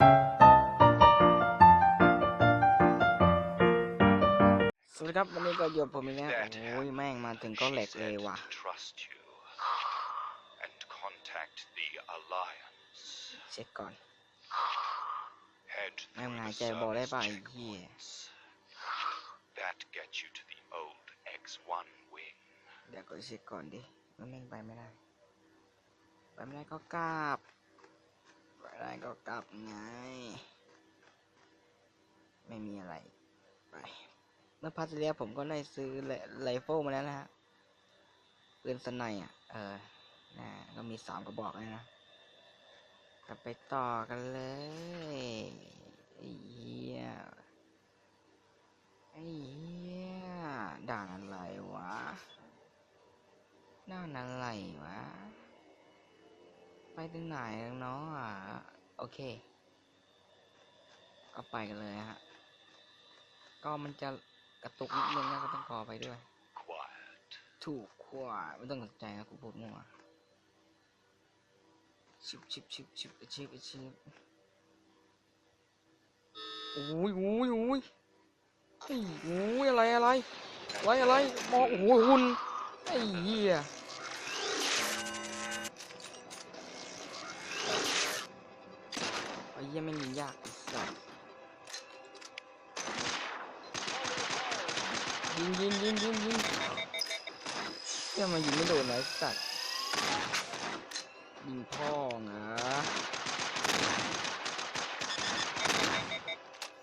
สวัสดีครับวันนี้ก็อยู่กับผมอีกแล้วโอ้ยแม่งมาถึงก็แหลกเลยว่ะ Trust you and contact the Alliance. เช็คก่อน Head แม่ง through หาย the ใจบอกได้ service ป่ะไอ้เหี้ย checkpoints. That gets you to the old X1 wing. เดี๋ยวก็เช็คก่อนดิมันแม่งไปไม่ได้ ไปไม่ได้ก็กลับ ไปได้ก็กลับไง ไม่มีอะไร ไป เมื่อพาร์ทที่แล้วผมก็ได้ซื้อไรเฟิลมาแล้วนะฮะปืนสไนอะ เออนะก็มีสามกระบอกเลยนะกลับไปต่อกันเลยไอ้เหี้ยไอ้เหี้ยด่านอะไรวะด่านอะไรวะ ไปถึงไหนแล้วเนาะอะโอเค ก็ไปกันเลยฮะ ก็มันจะกระตุกนิดนึงนะก็ต้องขอไปด้วย Quiet. ถูกขวาไม่ต้องสนใจนะกูพูดมั่วชิบชิบชิบชิบชิบชิบโอ้ยโอ้ยโอ้ยไอ้โอ้ยอะไรอะไรอะไรอะไรมองโอ้ยหุ่นไอ้เหี้ย ไอ้เหี้ยไม่มียากไอ้สัสยิงยิงยิงยิงยิงเที่ยมันยิงไม่โดนนะไอ้สัตว์ยิงพ่อเหรอ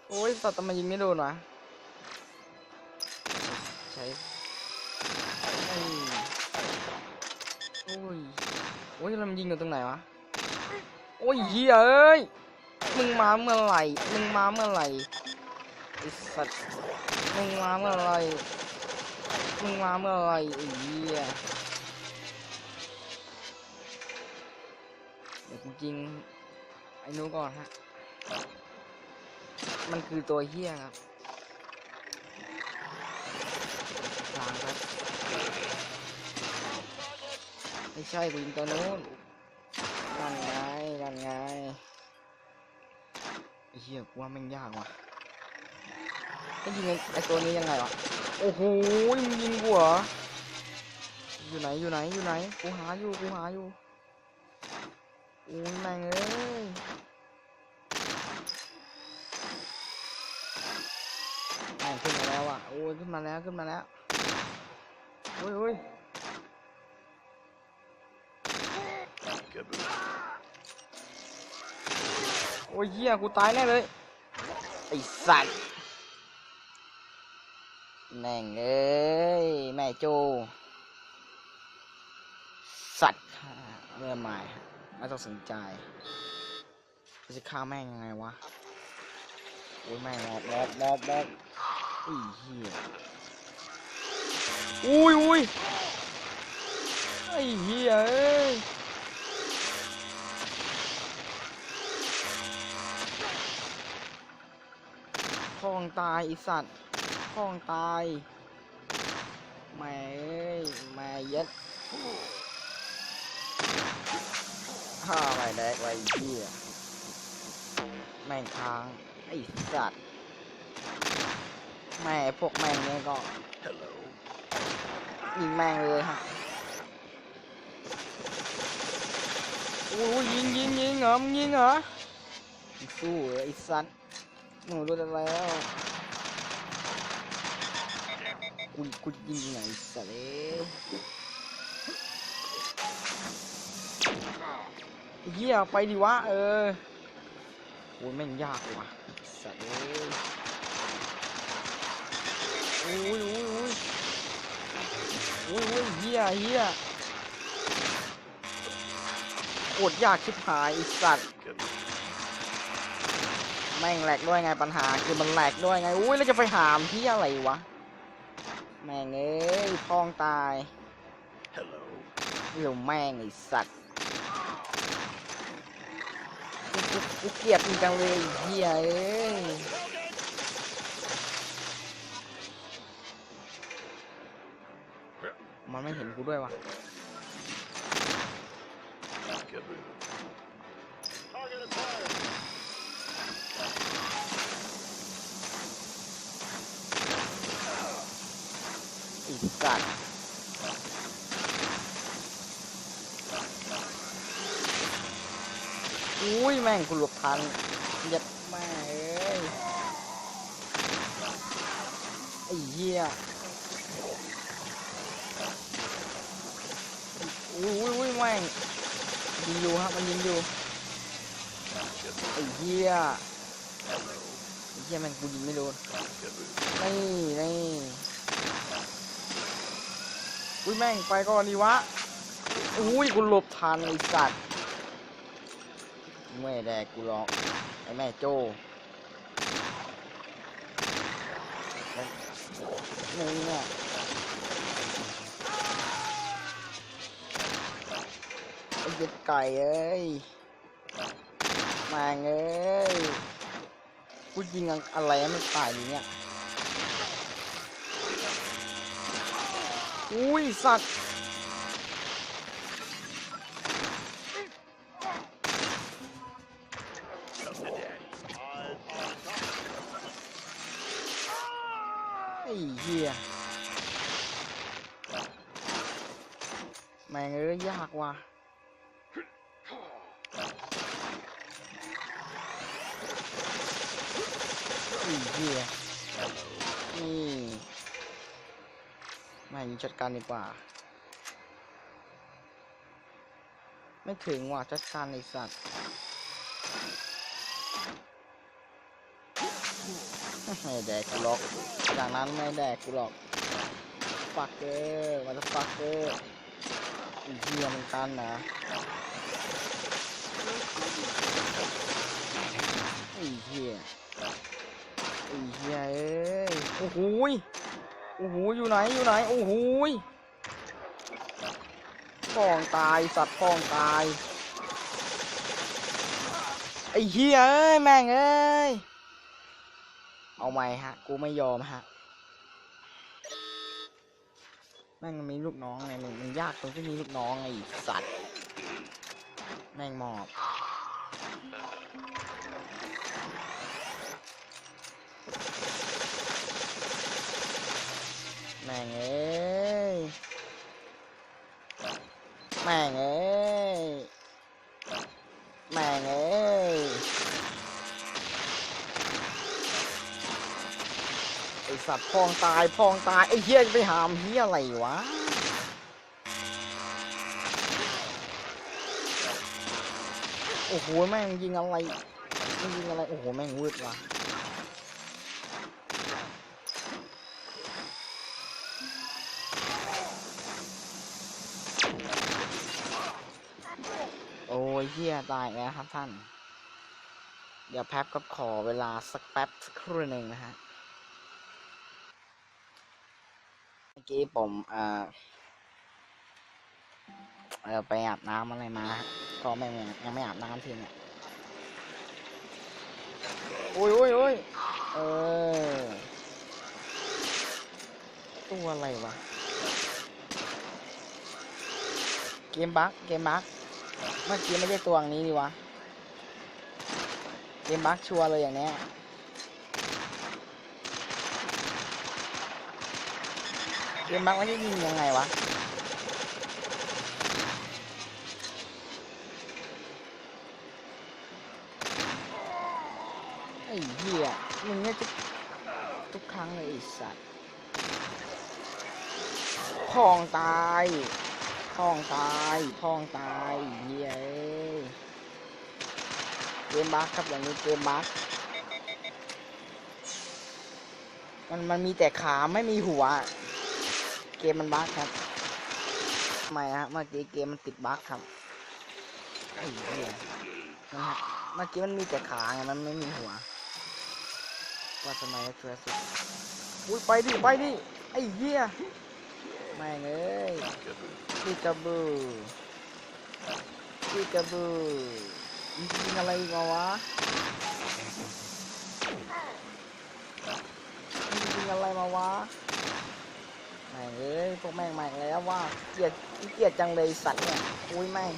โอ้ยสัตว์ทำไมยิงไม่โดนวะใช้โอ้ย โอ้ยแล้วมันยิงอยู่ตรงไหนวะ โอ้ยเหี้ยเอ้ย มึงมาเมื่อไหร่ มึงมาเมื่อไหร่ไอ้สัตว์ มึงมาเมื่อไหร่ มึงมาเมื่อไหร่ไอ้เหี้ยเดี๋ยวกูยิงไอ้นู้ก่อนฮะ มันคือตัวเหี้ยครับล้างครับ ไม่ใช่กูยิงตัวนู้น เหี้ยกูว่าแม่งยากว่ะจะยิงไอตัวนี้ยังไงวะโอ้โหมึงยิงกูเหรออยู่ไหนอยู่ไหนอยู่ไหนกูหาอยู่กูหาอยู่โอ้ยแม่งเอ้ยแม่งขึ้นมาแล้วอะโอ้ยขึ้นมาแล้วขึ้นมาแล้วโอ้ยโอ้ย อ้ยเหี้ยกูตายแน่เลย ไอ้สัตว์แม่งเอ้ย แม่โจ สัตว์เมื่อใหม่ไม่ต้องสนใจจะฆ่าแม่งยังไงวะโอ้ยแม่งมอบมอบมอบมอบอุ้ยเฮียอุ้ยอุ้ยไอ้เฮียเอ้ย ลองตายไอสัตว์ห้องตายแม่เอ้ยแม่ย็ดห้าใบแดกไว้เหี้ยแม่งค้างไอ้สัตว์แม่พวกแม่งเนี่ยก็ยิงแม่งเลยฮะโอ้ยยิงยิงยิงเหรอมึงยิงเหรอสู้เหรอไอ้สัตว์ มึงรู้แล้วกูกูยิงไงสัตว์เอ้ยเฮียไปดิวะเออโอ้ยแม่งยากว่ะสัตว์เอ้ยโอ้ยโอ้ยโอ้ยโอ้ยโอ้ยเฮียเฮียโคตรยากชิบหายสัตว์ ม่งแหลกด้วยไงปัญหาคือมันแหลกด้วยไงอุ้ยแล้วจะไปหามที่อะไรวะแม่งเอ้ยพองตายเดี๋ยวแม่งไอสัตว์กูกูกูเกลียดมึงจังเลยไอ้เฮียเอ้ยมันไม่เห็นกูด้วยวะ สัตว์อุ้ยแม่งกูหลบทันยัดแม่เอ้ยไอ้เหี้ยอุ้ยอุ้ยอุ้ยแม่งยิงอยู่ฮะมันยิงอยู่ไอ้เหี้ยไอ้เหี้ยแม่งกูยิงไม่โดนนี่นี่ อุ้ยแม่งไปก่อนดีวะ อุ้ยกูหลบทันไอ้สัตว์ไม่แดกกูหรอกไอ้แม่โจ้นี่เนี่ยไอ้เด็ดไก่เอ้ยแม่งเอ้ยกูยิงอะไรไม่ตายเลยเนี่ย อุ้ยสัตว์ไอ้เหี้ยแม่งเอ้ยยากว่ะไอ้เหี้ยนี่ แม่จัดการดีกว่า ไม่ถึงว่ะจัดการไอสัตว์ไม่แดกกูหรอกจากนั้นไม่แดกกูหรอกฟักเกอร์มาฟักเกอร์อีเหี้ยมันกันนะไอ้เหี้ยไอ้เหี้ยเอ้ยโอ้โห โอ้โหอยู่ไหนอยู่ไหนโอ้โหยพองตายสัตว์พองตายไอ้เหี้ยเอ้ยแม่งเอ้ยเอาไหมฮะ กูไม่ยอมฮะแม่งมีลูกน้องไงมันมันยากตรงที่มีลูกน้องไอ้สัตว์แม่งหมอบ งเอ้ยแม่งเอ้ยแม่งเอ้ยไอสัตว์พองตายพองตายไอเฮียจะไปหามเฮียอะไรวะโอ้โหแม่งยิงอะไรมันยิงอะไรโอ้โหแม่งวืดว่ะ เฮียตายแล้วครับท่าน เดี๋ยวแป๊บก็ขอเวลาสักแป๊บสักครู่หนึ่งนะฮะ เมื่อกี้ผมเอ่อเออไปอาบน้ำอะไรมา ก็ไม่ยังไม่อาบน้ำทีเนี่ยโอ้ยโอ้ยโอ้ยเออ ตัวอะไรวะ เกมบักเกมบัก เมื่อกี้ไม่ใช่ตัวนี้นี่วะเกมบักชัวร์เลยอย่างเนี้ยเกมบักไมันจะยิงยังไงวะไอ้เหี้ยมึงเนี่ยจะทุกครั้งเลยไอ้สัตว์พองตาย พองตายพองตายเหี้ยเอ้เกมบักครับอย่างนี้เกมบักมันมันมีแต่ขาไม่มีหัว เกมมันบั๊กครับทำไมฮะเมื่อกี้เกมมันติดบั๊กครับไอ้เหี้ยนะฮะเมื่อกี้มันมีแต่ขาไงมันไม่มีหัวว่าทำไมเธอสุดอุ้ยไปดิไปดิไอ้เหี้ย แม่งเอ้ยพีกาบูพีกาบูมึงยิงอะไรอีกวะมึงยิงอะไรมาวะแม่งเอ้ยพวกแม่งมาอีกแล้วว่าเกลียดเกลียดจังเลยสัตว์เนี่ยอุ้ยแม่ง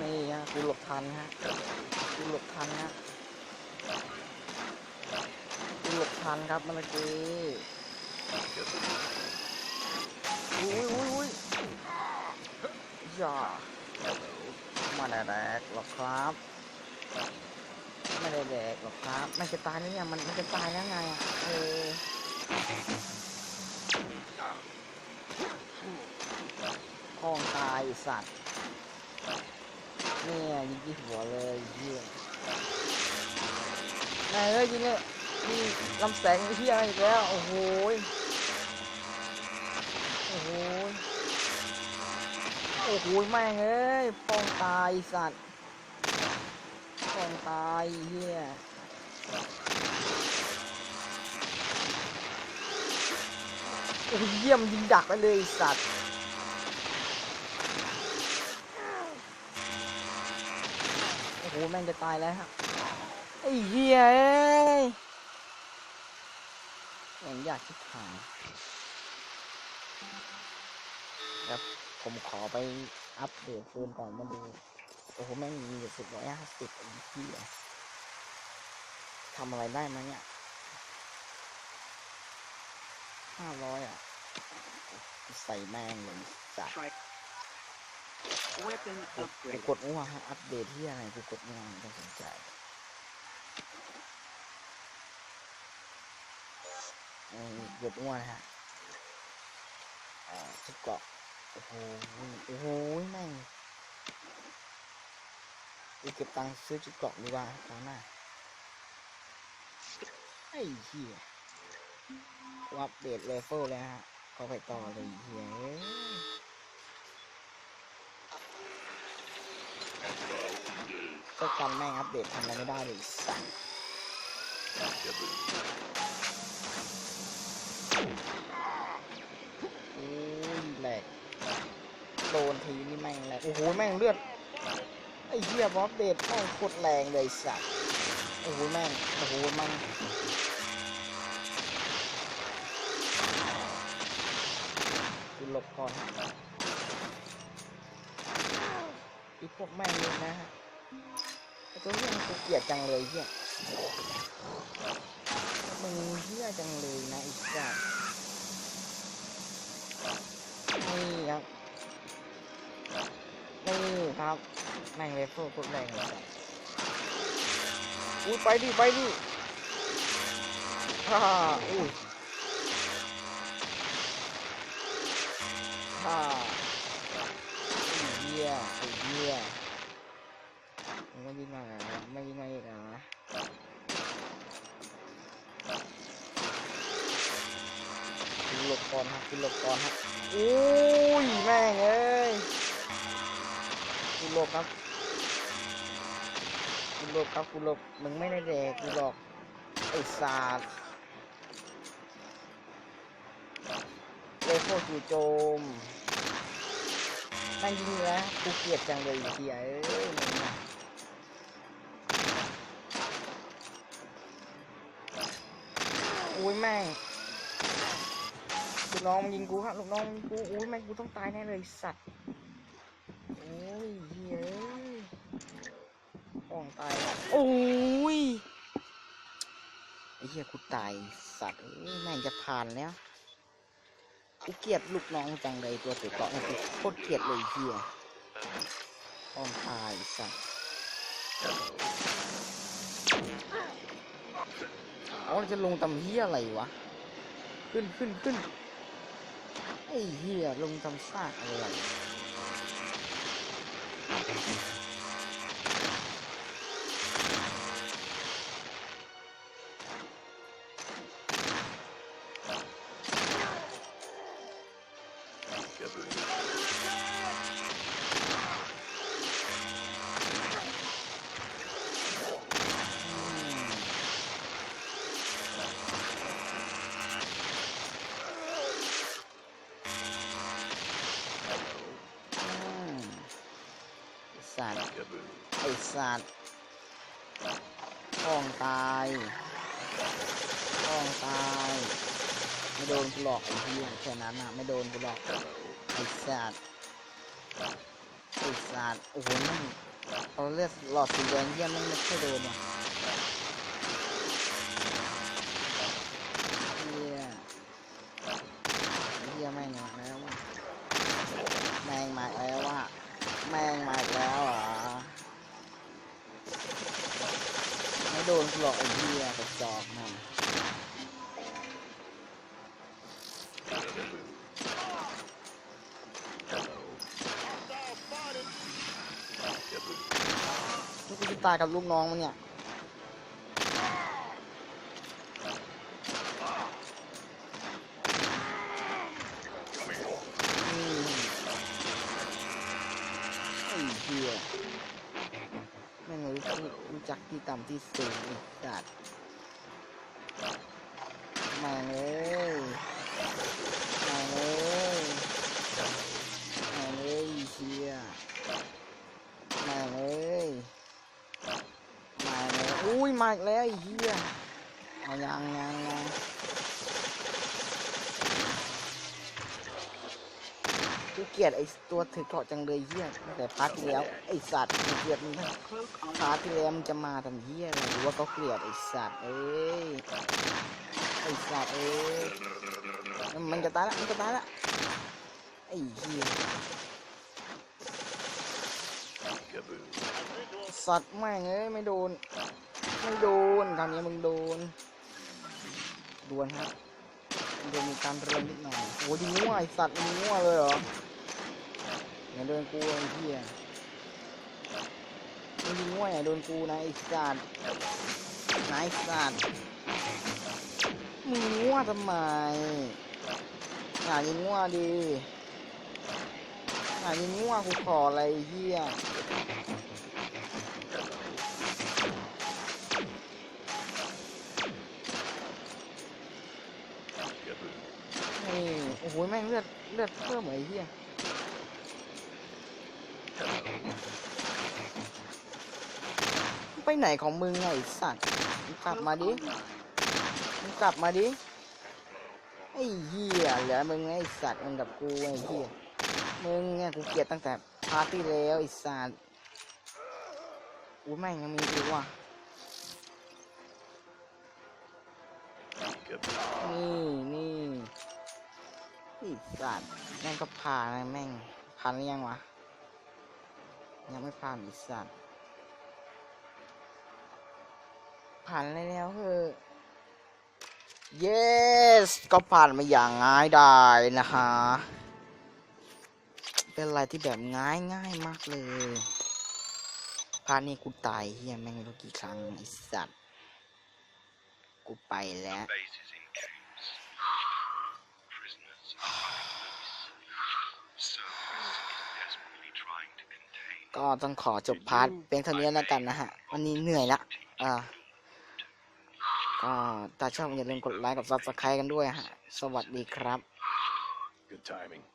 นี่ฮะกูหลบทันฮะกูหลบทันฮะ กูหลบทันครับเมื่อกี้อุ้ยอุ้ยอุ้ยอย่ามาได้แดกหรอกครับ ไม่ได้แดกหรอกครับ มันจะตายแล้วเนี่ยมันมันจะตายแล้วไงเออพ้องตายสัตว์เนี่ยยิงที่หัวเลยเหี้ยนายเอ้ยยิงเลย นี่ลำแสงไอ้เหี้ยอีกแล้ว โอ้โหโอ้โหโอ้โหแม่งเอ้ยพ้องตายสัตว์กองตายเฮียโอ้ยเยี่ยมยิงดักไปเลยสัตว์โอ้โหแม่งจะตายแล้วฮะไอ้เฮีย อ้ยแม่งอยากชิบหายครับผมขอไปอัปเดตฟืนก่อนมาดู โอ้โห แม่งมีสิบร้อยห้าสิบไอ้เหี้ยทำอะไรได้มั้ยเนี่ยห้าร้อยอะ ใส่แม่งเลยจัด Try. Weapon กูกู upgrade. กดมั่วฮะอัปเดตที่อะไรกูกดมั่วไม่ต้องสนใจ เออกดมั่วนฮะชุดเกาะโอ้โหโอ้โหแม่งกูเก็บตังค์ซื้อชุดเกาะดีกว่าคราวหน้าไอ้เหี้ยกูอัปเดตเลเวลแล้วฮะก็ไปต่อเลยเหี้ยเอ้ยก็กันแม่งอัปเดตทำอะไรไม่ได้เลยสัสโอ้ยแหลกโดน ทีนี่แม่งแหลกโอ้โหแม่งเลือดไอ้เหี้ยบอสเดทแม่งโคตรแรงเลยสัสโอ้โหแม่งโอ้โหม่งกูหลบก่อนอีพวกแม่งเลยนะฮะไอ้ตัวเนี้ยกูเกลียดจังเลยเหี้ยมึงเหี้ยจังเลยนะไอ้สัสนี่ครับ ครับ แม่งเลเวลโคตรแรงเลยอุ้ยไปดิไปดิฮ่าอุ้ยฮ่าไอ้เหี้ยไอ้เหี้ยไม่ยิงมาเหรอไม่ยิงมาอีกเหรอคุณหลบก่อนฮะคุณหลบก่อนฮะอุ้ยแม่งเอ้ ลบครับกูหลบครับกูหลบมึงไม่ได้แดกกูหรอกไอ้สาดเลโคจู่โจมนั่งยิงแล้วกูเกลียดจังเลยไอ้เฮียเอ้ยมึงนะอุ้ยแม่งลูกน้องยิงกูครับลูกน้องกูอุ้ยแม่งกูต้องตายแน่เลยสัตว์ โอ้ยเฮ้ย ป้องตายโอ้ยไอ้เหี้ยกูตายสัตว์แม่งจะผ่านแล้วกูเกลียดลูกน้องจังเลยตัวติดเกาะเนี่ยกูโคตรเกลียดเลยเหี้ยป้องตายสัตว์อ๋อจะลงตำเหี้ยอะไรวะ ขึ้นขึ้นขึ้นไอ้เหี้ยลงตำซากอะไร สัตว์ไอสัตว์ท้องตายท้องตาย ไม่โดนกูหลอกไอ้เหี้ยแค่นั้นอะ ไม่โดนกูหลอก ไอ้สัตว์ไอ้สัตว์โอ้โหนั่นเราเลือดหลอดสีแดงเยี่ยมนั่นไม่ค่อยโดนเนี่ยเยี่ยเยี่ยแม่งมาแล้วว่ะแม่งมาแล้วว่ะแม่งมาแล้วอะไม่โดนหลอกไอ้เหี้ยกระจอกนั่นากับลูกน้องมันเนี่ยไอ้เหี้ยแม่งรู้จักรู้จักที่ต่ำที่สูงจัดกสัตว์มาเลยมาเลยมาเลยไอ้เหี้ยมาเลยมาเลย อีกแล้วไอ้เหี้ยเอายังยังยังกูเกลียดไอ้ตัวถือเกาะจังเลยเฮียตั้งแต่พาร์ทแล้วไอ้สัตว์กูเกลียดมึงทั้งพาร์ทที่แล้วมันจะมาทำเฮียอะไรหรือว่าเขาเกลียดไอ้สัตว์เอ้ยไอ้สัตว์เอ้ยมันจะตายละมันจะตายละไอ้เฮี้ยสัตว์แม่งเอ้ยไม่โดน ไม่โดนคราวนี้มึงโดนดวลครับโดนมีการเริ่มนิดหน่อยโอ้ยงัวไอสัตว์มึงงัวเลยเหรออย่าโดนกูไอ้เหี้ยมึงยิงว่าอย่าโดนกูนะไอ้สัตว์นายสัตว์มึงงัวทำไมอย่ายิงงัวดิอย่ายิงงัวกูขออะไรไอ้เหี้ยนี่โอ้โหแม่งเลือดเลือดเพิ่มเหรอไอ้เหี้ยไปไหนของมึงไงไอ้สัตว์มึงกลับมาดิมึงกลับมาดิไอ้เหี้ยเหลือมึงไงไอ้สัตว์มึงกับกูไอ้เหี้ยมึงเนี่ยกูเกลียดตั้งแต่พาร์ทที่แล้วไอ้สัตว์กูแม่งยังมีอีกว่ะนี่นี่ไอ้ สัตว์แม่งก็ผ่านนะแม่งผ่านหรือยังวะ ยังไม่ผ่านอ้สัตว์ผ่านแล้วแล้วเฮ้อ yes ก็ผ่านมาอย่างง่ายดายนะคะ เป็นอะไรที่แบบง่ายง่ายมากเลยพานี้กูตายเฮียแม่งรู้กี่ครั้งไอสัตว์ กูไปแล้ว ก็ต้องขอจบพาร์ทเป็นเท่านี้แล้วกันนะฮะ วันนี้เหนื่อยละอ่าก็ถ้าชอบอย่าลืมกดไลค์กับ subscribe กันด้วยฮะ สวัสดีครับ Good timing.